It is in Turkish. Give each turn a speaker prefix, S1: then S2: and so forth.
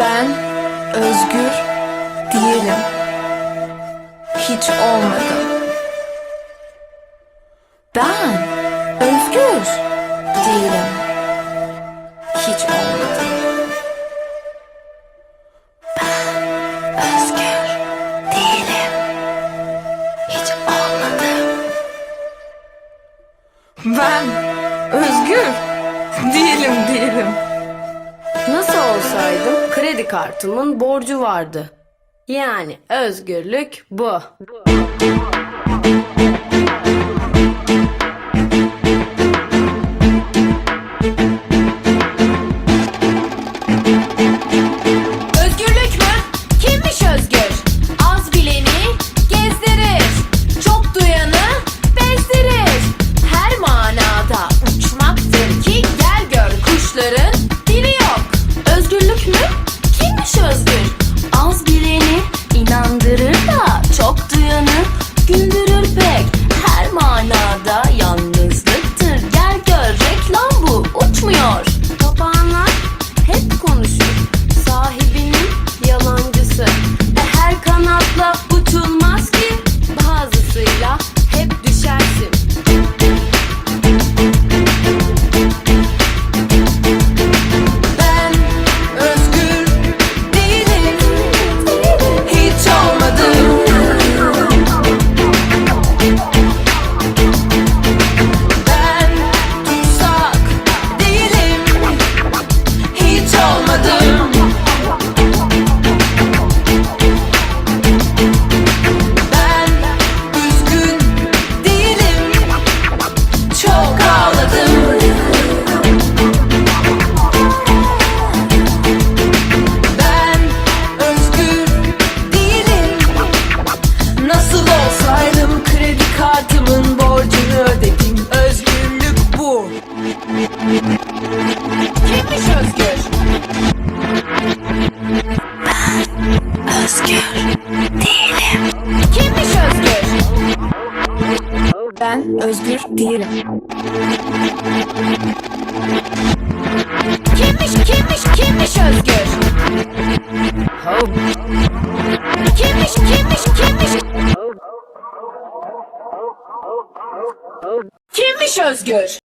S1: Ben özgür değilim. Hiç olmadım. Ben özgür değilim. Hiç olmadım. Ben özgür değilim. Hiç olmadım. Ben özgür değilim değilim. Kredi kartımın borcu vardı. Yani özgürlük bu. Özgürlük özgür değilim Kimmiş özgür?
S2: Ben özgür değilim.
S1: Kimmiş kimmiş kimmiş özgür? Kimmiş kimmiş kimmiş Kimmiş özgür?